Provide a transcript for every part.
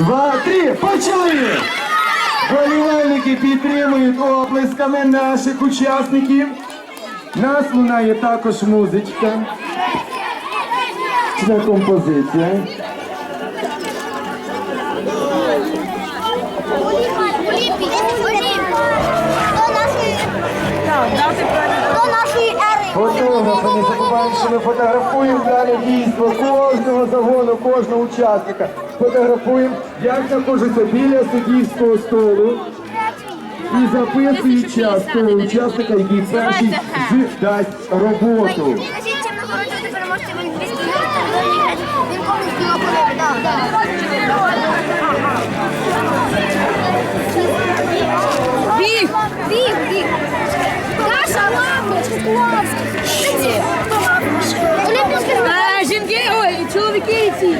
два, три, почали! Болівальники підтримують оплесками наших учасників. Нас лунає також музичка. Це композиція. До нашої ери. Фотографи, не забуваємо, що ми фотографуємо дане дійство кожного загону, кожного учасника. Фотографуємо, як знаходиться біля суддівського столу. І записують час того учасника, який перший здасть роботу. Біг! Біг, біг! Даша, лавочка, клас! Чоловіки ці.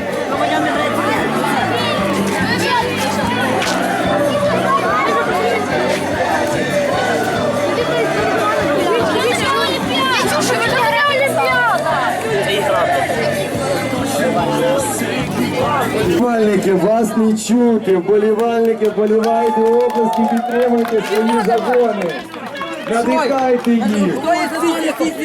Вболівальники, вас не чути. Вболівальники, вболівайте області, підтримуйте свої загони. Надихайте їх. Хто є за?